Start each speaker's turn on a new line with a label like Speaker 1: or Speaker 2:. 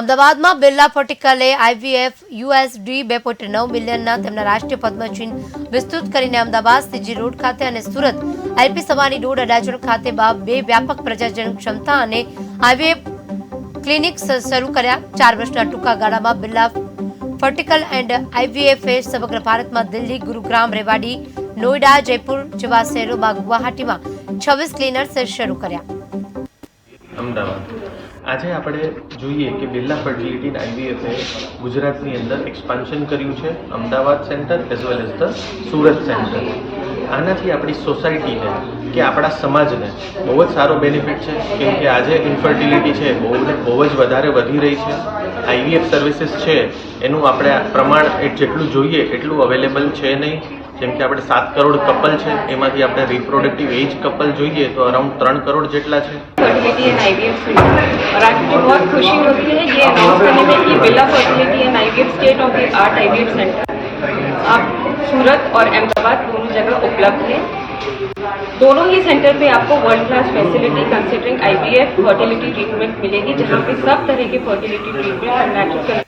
Speaker 1: અમદાવાદમાં બિરલા ફર્ટિકલે IVF USD બે પોઈન્ટ નવ મિલિયનના તેમના રાષ્ટ્રીય પદ્મચિહ્ન વિસ્તૃત કરીને અમદાવાદ સીજી રોડ ખાતે અને Surat L P Savani road Adajan ખાતે બે વ્યાપક પ્રજાજન ક્ષમતા અને આઈવીએફ ક્લિનિક શરૂ કર્યા. ચાર વર્ષના ટૂંકા ગાળામાં બિરલા ફર્ટિકલ એન્ડ આઈવીએફએ સમગ્ર ભારતમાં દિલ્હી, ગુરુગ્રામ, રેવાડી, નોઈડા, જયપુર જેવા શહેરોમાં ગુવાહાટીમાં છવ્વીસ ક્લિનર્સ શરૂ કર્યા.
Speaker 2: અમદાવાદ. આજે આપણે જોઈએ કે બિરલા ફર્ટિલિટી આઈવીએફે ગુજરાતની અંદર એક્સપાન્શન કર્યું છે, Ahmedabad centre as well as the Surat centre આનાથી આપણી સોસાયટીને કે આપણા સમાજને બહુ જ સારો બેનિફિટ છે, કેમ કે આજે ઇન્ફર્ટિલિટી છે, બહુ બહુ જ વધારે વધી રહી છે. આઈવીએફ સર્વિસીસ છે, એનું આપણે પ્રમાણ જેટલું જોઈએ એટલું અવેલેબલ છે નહીં. જેમ કે આપણે સાત કરોડ કપલ છે એમાંથી આપણે રિપ્રોડક્ટિવ એજ કપલ જોઈએ તો અરાઉન્ડ ત્રણ કરોડ જેટલા છે
Speaker 3: फर्टिलिटी एंड आईवीएफ सेंटर और आज मुझे बहुत खुशी होती है ये अनाउंस करने में कि Birla fertility and IVF state of the art IVF centre आप सूरत और अहमदाबाद दोनों जगह उपलब्ध है दोनों ही सेंटर पे आपको world class facility considering IVF fertility treatment मिलेगी जहाँ पे सब तरह के फर्टिलिटी ट्रीटमेंट और नेचुरल